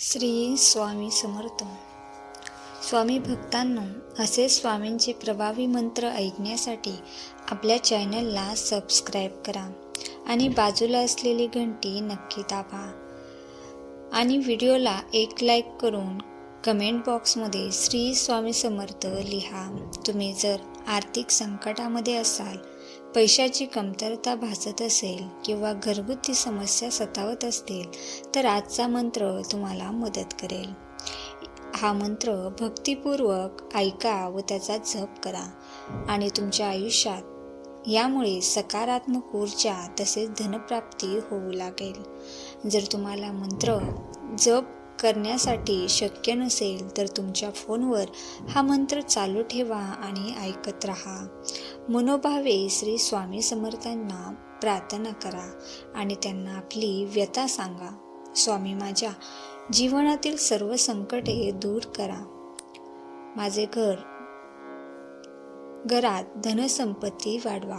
श्री स्वामी समर्थ. स्वामी भक्तांनो असे स्वामींचे प्रभावी मंत्र ऐकण्यासाठी आपल्या चॅनलला सबस्क्राईब करा आणि बाजूला असलेली घंटी नक्की दाबा. आणि व्हिडिओला एक लाईक करून कमेंट बॉक्समध्ये श्री स्वामी समर्थ लिहा. तुम्ही जर आर्थिक संकटामध्ये असाल पैशाची कमतरता भासत असेल किंवा घरगुती समस्या सतावत असतील तर आजचा मंत्र तुम्हाला मदत करेल. हा मंत्र भक्तिपूर्वक ऐका व त्याचा जप करा आणि तुमच्या आयुष्यात यामुळे सकारात्मक ऊर्जा तसेच धनप्राप्ती होऊ लागेल. जर तुम्हाला मंत्र जप करण्यासाठी शक्य नसेल तर तुमच्या फोनवर हा मंत्र चालू ठेवा आणि ऐकत राहा. मनोभावे श्री स्वामी समर्थांना प्रार्थना करा आणि त्यांना आपली व्यथा सांगा. स्वामी माझ्या जीवनातील सर्व संकटे दूर करा. माझे घर घरात धनसंपत्ती वाढवा.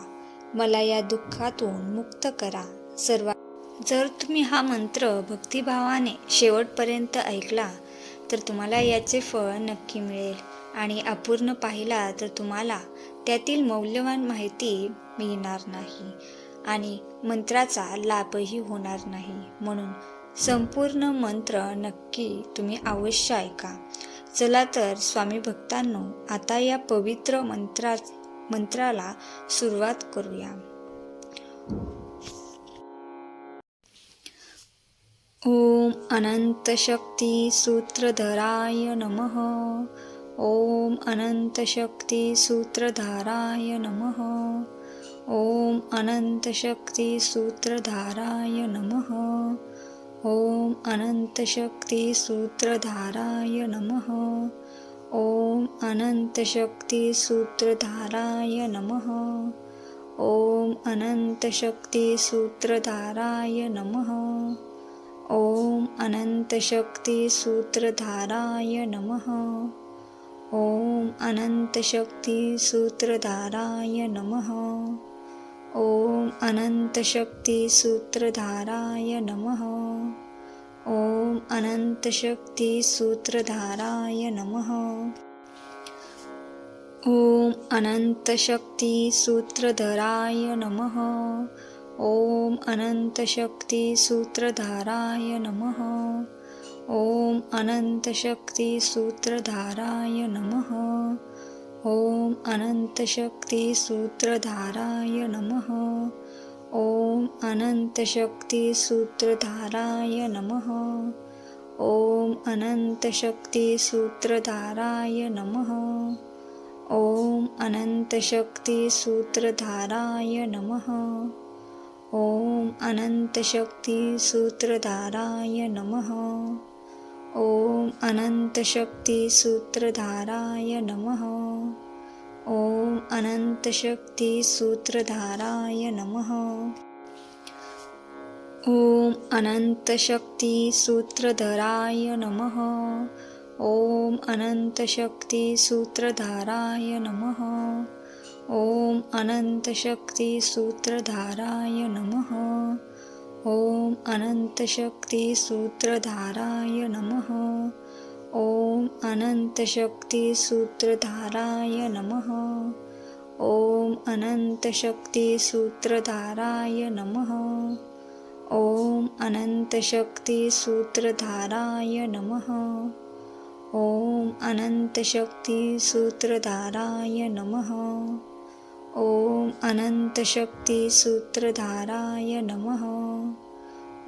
मला या दुःखातून मुक्त करा. सर्व जर तुम्ही हा मंत्र भक्तिभावाने शेवटपर्यंत ऐकला तर तुम्हाला याचे फळ नक्की मिळेल. आणि अपूर्ण पाहिला तर तुम्हाला त्यातील मौल्यवान माहिती मिळणार नाही. आणि मंत्राचा लाभही होणार नाही. म्हणून संपूर्ण मंत्र नक्की तुम्ही अवश्य ऐका. चला तर स्वामी भक्तांनो आता या पवित्र मंत्रा मंत्राला सुरुवात करूया. ॐ अनन्तशक्तिसूत्रधराय नमः। ॐ अनन्तशक्तिसूत्रधाराय नमः। ॐ अनन्तशक्तिसूत्रधाराय नमः। ॐ अनन्तशक्तिसूत्रधाराय नमः। ॐ अनन्तशक्तिसूत्रधाराय नमः। ॐ अनन्तशक्तिसूत्रधाराय नमः। ॐ अनन्तशक्तिसूत्रधाराय नमः। ॐ अनन्तशक्तिसूत्रधाराय नमः। ॐ अनन्तशक्तिसूत्रधाराय नमः। ॐ अनन्तशक्तिसूत्रधाराय नमः। ॐ अनन्तशक्तिसूत्रधराय नमः। ॐ अनन्तशक्तिसूत्रधाराय नमः। ॐ अनन्तशक्तिसूत्रधाराय नमः। ॐ अनन्तशक्तिसूत्रधाराय नमः। ॐ अनन्तशक्तिसूत्रधाराय नमः। ॐ अनन्तशक्तिसूत्रधाराय नमः। ॐ अनन्तशक्तिसूत्रधाराय नमः। ॐ अनन्तशक्तिसूत्रधाराय नमः। ॐ अनन्तशक्तिसूत्रधाराय नमः। ॐ अनन्तशक्तिसूत्रधाराय नमः। ॐ अनन्तशक्तिसूत्रधराय नमः। ॐ अनन्तशक्तिसूत्रधाराय नमः। ॐ अनन्तशक्तिसूत्रधाराय नमः। ॐ अनन्तशक्तिसूत्रधाराय नमः। ॐ अनन्तशक्तिसूत्रधाराय नमः। ॐ अनन्तशक्तिसूत्रधाराय नमः। ॐ अनन्तशक्तिसूत्रधाराय नमः। ॐ अनन्तशक्तिसूत्रधाराय नमः। ॐ अनन्तशक्तिसूत्रधाराय नमः।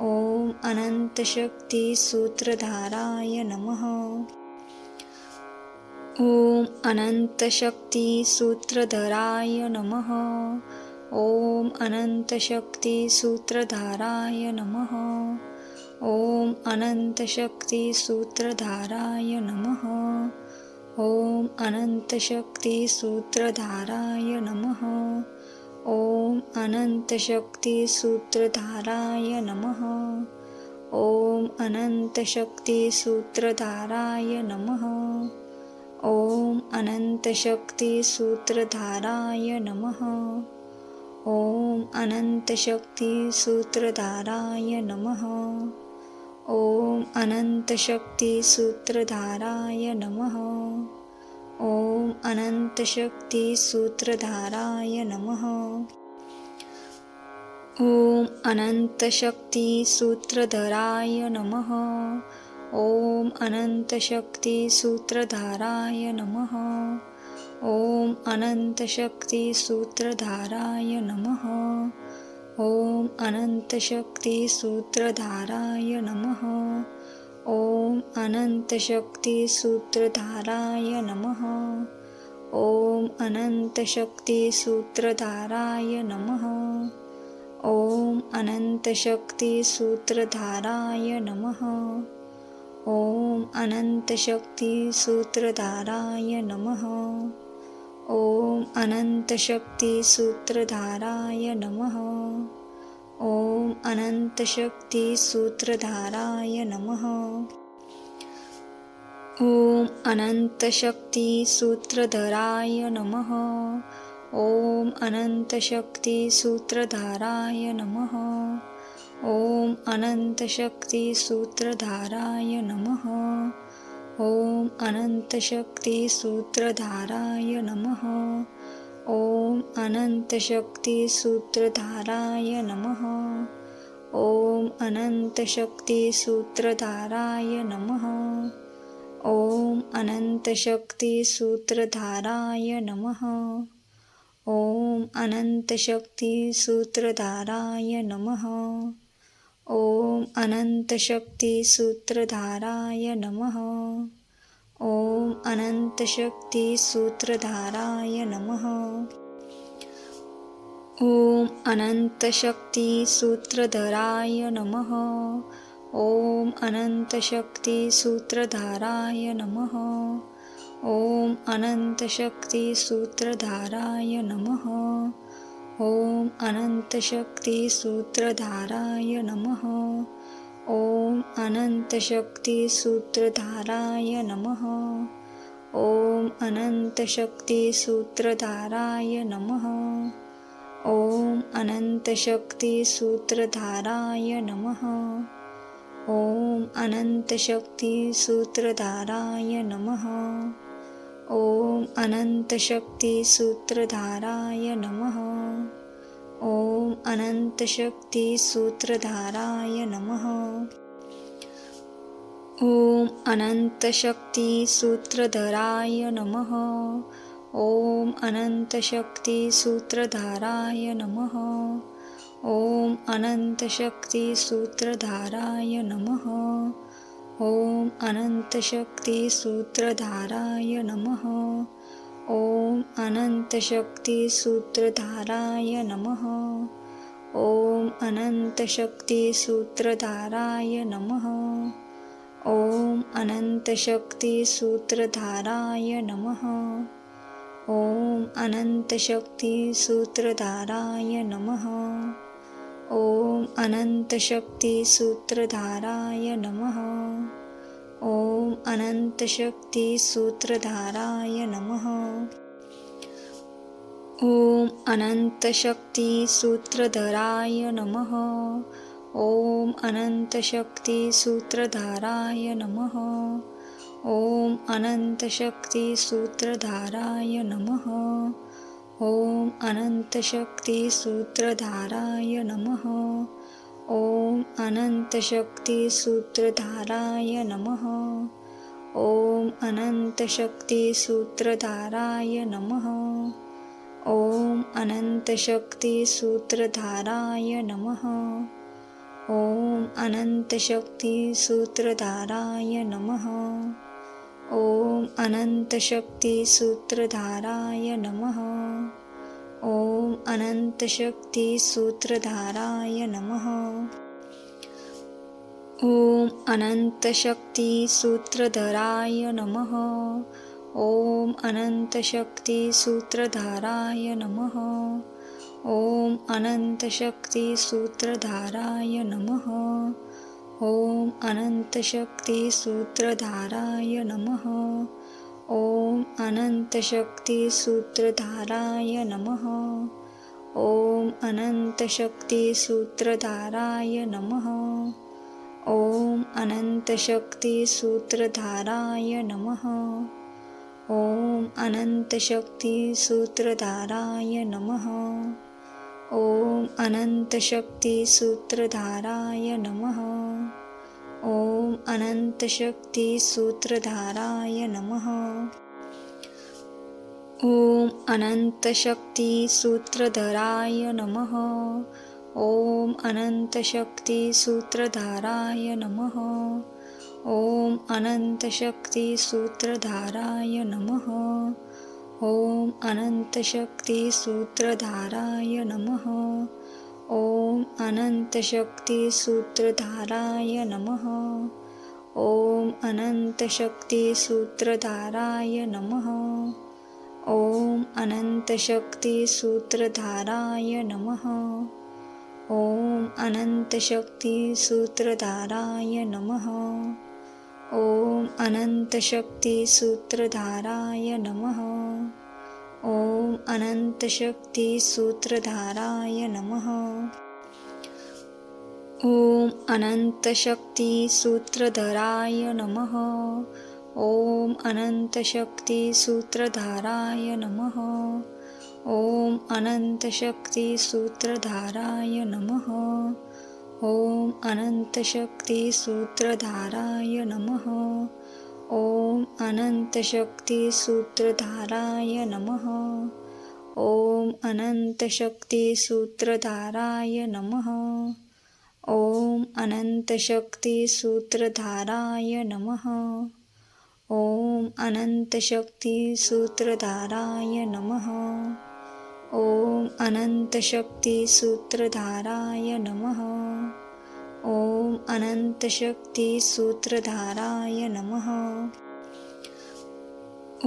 ॐ अनन्तशक्तिसूत्रधाराय नमः। ॐ अनन्तशक्तिसूत्रधराय नमः। ॐ अनन्तशक्तिसूत्रधाराय नमः। ॐ अनन्तशक्तिसूत्रधाराय नमः। ॐ अनन्तशक्तिसूत्रधाराय नमः। ॐ अनन्तशक्तिसूत्रधाराय नमः। ॐ अनन्तशक्तिसूत्रधाराय नमः। ॐ अनन्तशक्तिसूत्रधाराय नमः। ॐ अनन्तशक्तिसूत्रधाराय नमः। ॐ अनन्तशक्तिसूत्रधाराय नमः। ॐ अनन्तशक्तिसूत्रधाराय नमः। ॐ अनन्तशक्तिसूत्रधराय नमः। ॐ अनन्तशक्तिसूत्रधाराय नमः। ॐ अनन्तशक्तिसूत्रधाराय नमः ॐ अनन्तशक्तिसूत्रधाराय नमः। ॐ अनन्तशक्तिसूत्रधाराय नमः। ॐ अनन्तशक्तिसूत्रधाराय नमः। ॐ अनन्तशक्तिसूत्रधाराय नमः। ॐ अनन्तशक्तिसूत्रधाराय नमः ॐ अनन्तशक्तिसूत्रधाराय नमः। ॐ अनन्तशक्तिसूत्रधाराय नमः। ॐ अनन्तशक्तिसूत्रधराय नमः। ॐ अनन्तशक्तिसूत्रधाराय नमः। ॐ अनन्तशक्तिसूत्रधाराय नमः ॐ अनन्तशक्तिसूत्रधाराय नमः। ॐ अनन्तशक्तिसूत्रधाराय नमः। ॐ अनन्तशक्तिसूत्रधाराय नमः। ॐ अनन्तशक्तिसूत्रधाराय नमः। ॐ अनन्तशक्तिसूत्रधाराय नमः ॐ अनन्तशक्तिसूत्रधाराय नमः। ॐ अनन्तशक्तिसूत्रधाराय नमः। ॐ अनन्तशक्तिसूत्रधराय नमः। ॐ अनन्तशक्तिसूत्रधाराय नमः। ॐ अनन्तशक्तिसूत्रधाराय नमः ॐ अनन्तशक्तिसूत्रधाराय नमः। ॐ अनन्तशक्तिसूत्रधाराय नमः। ॐ अनन्तशक्तिसूत्रधाराय नमः। ॐ अनन्तशक्तिसूत्रधाराय नमः। ॐ अनन्तशक्तिसूत्रधाराय नमः। ॐ अनन्तशक्तिसूत्रधाराय नमः अनन्तशक्तिसूत्रधाराय नमः। ॐ अनन्तशक्तिसूत्रधराय नमः। ॐ अनन्तशक्तिसूत्रधाराय नमः। ॐ अनन्तशक्तिसूत्रधाराय नमः। ॐ अनन्तशक्तिसूत्रधाराय नमः। ॐ अनन्तशक्तिसूत्रधाराय नमः ॐ अनन्तशक्तिसूत्रधाराय नमः। ॐ अनन्तशक्तिसूत्रधाराय नमः। ॐ अनन्तशक्तिसूत्रधाराय नमः। ॐ अनन्तशक्तिसूत्रधाराय नमः। ॐ अनन्तशक्तिसूत्रधाराय नमः ॐ अनन्तशक्तिसूत्रधराय नमः। ॐ अनन्तशक्तिसूत्रधाराय नमः। ॐ अनन्तशक्तिसूत्रधाराय नमः। ॐ अनन्तशक्तिसूत्रधाराय नमः। ॐ अनन्तशक्तिसूत्रधाराय नमः। ॐ अनन्तशक्तिसूत्रधाराय नमः ॐ अनन्तशक्तिसूत्रधाराय नमः। ॐ अनन्तशक्तिसूत्रधाराय नमः। ॐ अनन्तशक्तिसूत्रधाराय नमः। ॐ अनन्तशक्तिसूत्रधाराय नमः। ॐ अनन्तशक्तिसूत्रधराय नमः ॐ अनन्तशक्तिसूत्रधाराय नमः। ॐ अनन्तशक्तिसूत्रधाराय नमः। ॐ अनन्तशक्तिसूत्रधाराय नमः। ॐ अनन्तशक्तिसूत्रधाराय नमः। ॐ अनन्तशक्तिसूत्रधाराय नमः। ॐ अनन्तशक्तिसूत्रधाराय नमः ॐ अनन्तशक्तिसूत्रधाराय नमः। ॐ अनन्तशक्तिसूत्रधाराय नमः। ॐ अनन्तशक्तिसूत्रधाराय नमः। ॐ अनन्तशक्तिसूत्रधराय नमः। ॐ अनन्तशक्तिसूत्रधाराय नमः ॐ अनन्तशक्तिसूत्रधाराय नमः। ॐ अनन्तशक्तिसूत्रधाराय नमः। ॐ अनन्तशक्तिसूत्रधाराय नमः। ॐ अनन्तशक्तिसूत्रधाराय नमः। ॐ अनन्तशक्तिसूत्रधाराय नमः। ॐ अनन्तशक्तिसूत्रधाराय नमः ॐ अनन्तशक्तिसूत्रधाराय नमः। ॐ अनन्तशक्तिसूत्रधाराय नमः। ॐ अनन्तशक्तिसूत्रधराय नमः। ॐ अनन्तशक्तिसूत्रधाराय नमः। ॐ अनन्तशक्तिसूत्रधाराय नमः अनन्तशक्तिसूत्रधाराय नमः। ॐ अनन्तशक्तिसूत्रधाराय नमः। ॐ अनन्तशक्तिसूत्रधाराय नमः। ॐ अनन्तशक्तिसूत्रधाराय नमः। ॐ अनन्तशक्तिसूत्रधाराय नमः। ॐ अनन्तशक्तिसूत्रधाराय नमः ॐ अनन्तशक्तिसूत्रधाराय नमः।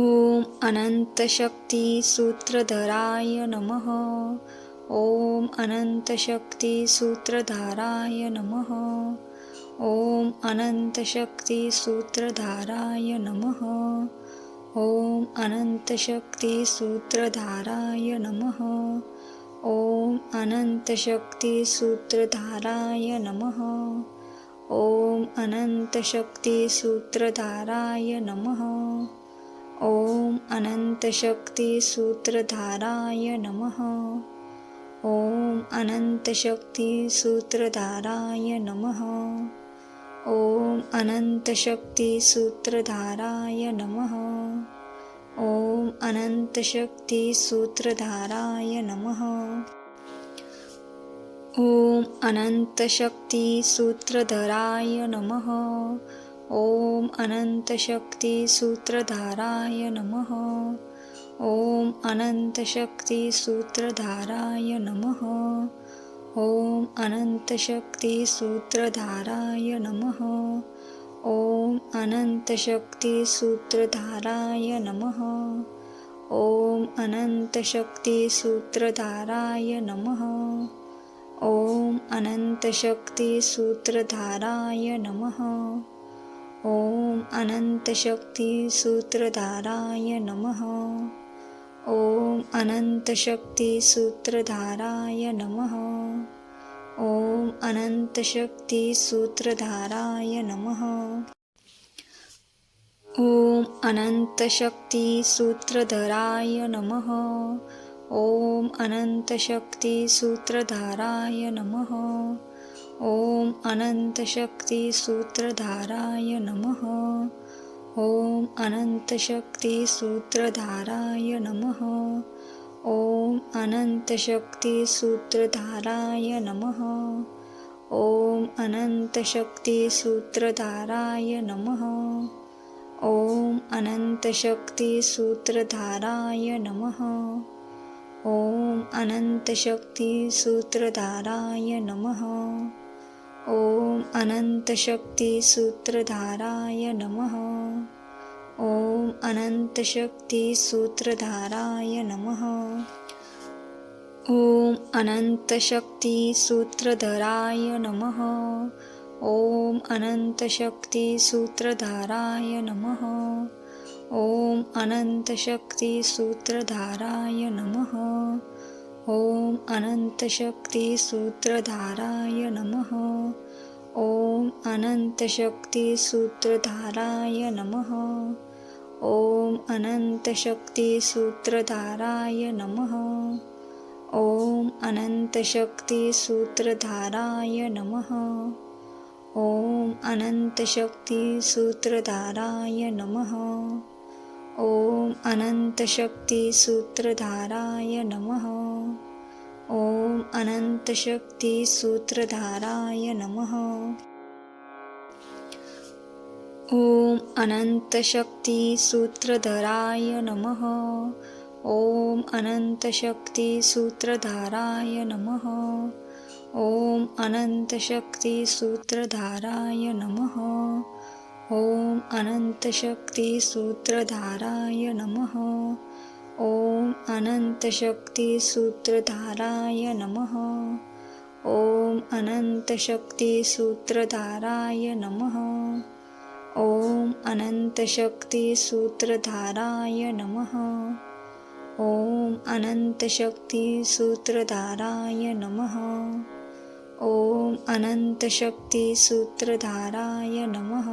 ॐ अनन्तशक्तिसूत्रधराय नमः। ॐ अनन्तशक्तिसूत्रधाराय नमः। ॐ अनन्तशक्तिसूत्रधाराय नमः। ॐ अनन्तशक्तिसूत्रधाराय नमः ॐ अनन्तशक्तिसूत्रधाराय नमः। ॐ अनन्तशक्तिसूत्रधाराय नमः। ॐ अनन्तशक्तिसूत्रधाराय नमः। ॐ अनन्तशक्तिसूत्रधाराय नमः। ॐ अनन्तशक्तिसूत्रधाराय नमः ॐ अनन्तशक्तिसूत्रधाराय नमः। ॐ अनन्तशक्तिसूत्रधराय नमः। ॐ अनन्तशक्तिसूत्रधाराय नमः। ॐ अनन्तशक्तिसूत्रधाराय नमः। ॐ अनन्तशक्तिसूत्रधाराय नमः ॐ अनन्तशक्तिसूत्रधाराय नमः। ॐ अनन्तशक्तिसूत्रधाराय नमः। ॐ अनन्तशक्तिसूत्रधाराय नमः। ॐ अनन्तशक्तिसूत्रधाराय नमः। ॐ अनन्तशक्तिसूत्रधाराय नमः ॐ अनन्तशक्तिसूत्रधाराय नमः। ॐ अनन्तशक्तिसूत्रधराय नमः। ॐ अनन्तशक्तिसूत्रधाराय नमः। ॐ अनन्तशक्तिसूत्रधाराय नमः। ॐ अनन्तशक्तिसूत्रधाराय नमः ॐ अनन्तशक्तिसूत्रधाराय नमः। ॐ अनन्तशक्तिसूत्रधाराय नमः। ॐ अनन्तशक्तिसूत्रधाराय नमः। ॐ अनन्तशक्तिसूत्रधाराय नमः। ॐ अनन्तशक्तिसूत्रधाराय नमः ॐ अनन्तशक्तिसूत्रधाराय नमः। ॐ अनन्तशक्तिसूत्रधराय नमः। ॐ अनन्तशक्तिसूत्रधाराय नमः। ॐ अनन्तशक्तिसूत्रधाराय नमः। ॐ अनन्तशक्तिसूत्रधाराय नमः ॐ अनन्तशक्तिसूत्रधाराय नमः। ॐ अनन्तशक्तिसूत्रधाराय नमः। ॐ अनन्तशक्तिसूत्रधाराय नमः। ॐ अनन्तशक्तिसूत्रधाराय नमः। ॐ अनन्तशक्तिसूत्रधाराय नमः ॐ अनन्तशक्तिसूत्रधाराय नमः। ॐ अनन्तशक्तिसूत्रधराय नमः। ॐ अनन्तशक्तिसूत्रधाराय नमः। ॐ अनन्तशक्तिसूत्रधाराय नमः। ॐ अनन्तशक्तिसूत्रधाराय नमः ॐ अनन्तशक्तिसूत्रधाराय नमः। ॐ अनन्तशक्तिसूत्रधाराय नमः। ॐ अनन्तशक्तिसूत्रधाराय नमः। ॐ अनन्तशक्तिसूत्रधाराय नमः। ॐ अनन्तशक्तिसूत्रधाराय नमः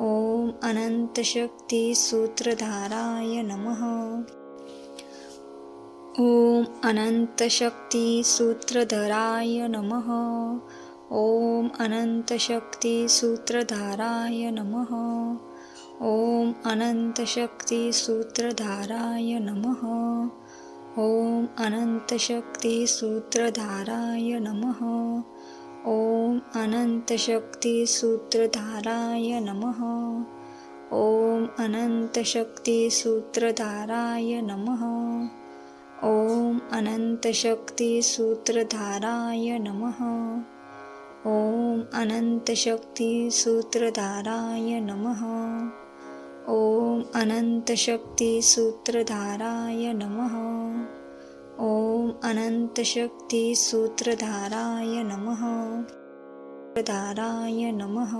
ॐ अनन्तशक्तिसूत्रधाराय नमः। ॐ अनन्तशक्तिसूत्रधराय नमः। ॐ अनन्तशक्तिसूत्रधाराय नमः। ॐ अनन्तशक्तिसूत्रधाराय नमः। ॐ अनन्तशक्तिसूत्रधाराय नमः ॐ अनन्तशक्तिसूत्रधाराय नमः। ॐ अनन्तशक्तिसूत्रधाराय नमः। ॐ अनन्तशक्तिसूत्रधाराय नमः। ॐ अनन्तशक्तिसूत्रधाराय नमः। ॐ अनन्तशक्तिसूत्रधाराय नमः ॐ अनन्तशक्तिसूत्रधाराय नमः। धाराय नमः।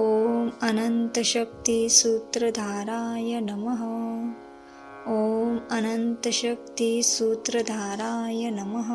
ॐ अनन्तशक्तिसूत्रधाराय नमः। ॐ अनन्तशक्तिसूत्रधाराय नमः